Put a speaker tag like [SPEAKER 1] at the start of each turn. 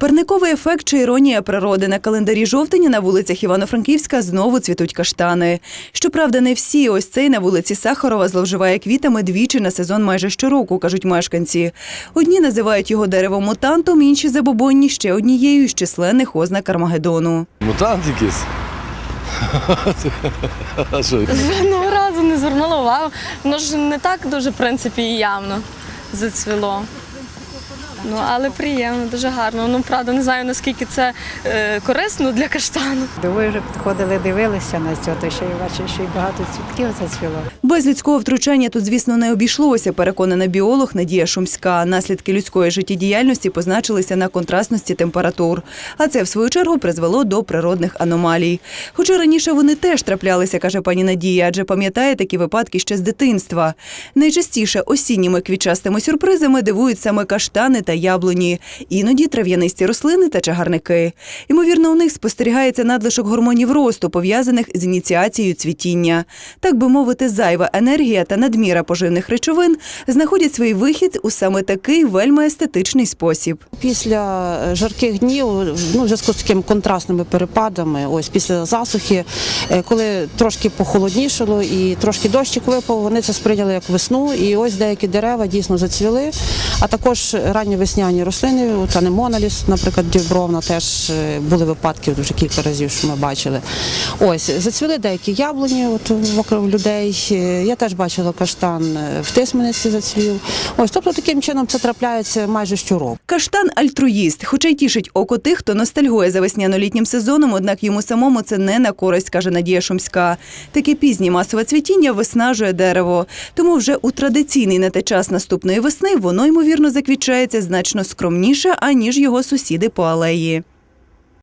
[SPEAKER 1] Парниковий ефект чи іронія природи на календарі жовтня на вулицях Івано-Франківська знову цвітуть каштани. Щоправда, не всі. Ось цей на вулиці Сахарова зловживає квітами двічі на сезон майже щороку, кажуть мешканці. Одні називають його деревом мутантом, інші забобонні ще однією з численних ознак Армагеддону.
[SPEAKER 2] Мутант якийсь.
[SPEAKER 3] Жодного разу не звернула увагу. Воно ж не так дуже, в принципі, і явно зацвіло. Ну, але приємно, дуже гарно. Ну, правда, не знаю, наскільки це е, корисно для каштану.
[SPEAKER 4] Ви вже підходили, дивилися на це, то ще й бачили, що й багато цвітків зацвіло.
[SPEAKER 1] Без людського втручання тут, звісно, не обійшлося, переконана біолог Надія Шумська. Наслідки людської життєдіяльності позначилися на контрастності температур. А це, в свою чергу, призвело до природних аномалій. Хоча раніше вони теж траплялися, каже пані Надія, адже пам'ятає такі випадки ще з дитинства. Найчастіше осінніми квітчастими сюрпризами дивують саме каштани та яблуні, іноді трав'янисті рослини та чагарники. Ймовірно, у них спостерігається надлишок гормонів росту, пов'язаних з ініціацією цвітіння. Так би мовити, зайва енергія та надміра поживних речовин знаходять свій вихід у саме такий вельми естетичний спосіб.
[SPEAKER 5] Після е, жарких днів, ну, в зв'язку з такими контрастними перепадами, ось після засухи, е, коли трошки похолоднішало і трошки дощик випав, вони це сприйняли як весну. І ось деякі дерева дійсно зацвіли. А також ранньовесняні рослини, от анемоналіс, наприклад, дібровна, теж е, були випадки вже кілька разів, що ми бачили. Ось зацвіли деякі яблуні, от вокруг людей. Е, Я теж бачила каштан е, в тисмениці зацвів. Ось, тобто таким чином це трапляється майже щороку.
[SPEAKER 1] Каштан альтруїст, хоча й тішить око тих, хто ностальгує за весняно-літнім сезоном, однак йому самому це не на користь, каже Надія Шумська. Таке пізнє масове цвітіння виснажує дерево. Тому вже у традиційний на те час наступної весни воно ймовірно заквітчається значно скромніше, аніж його сусіди по алеї.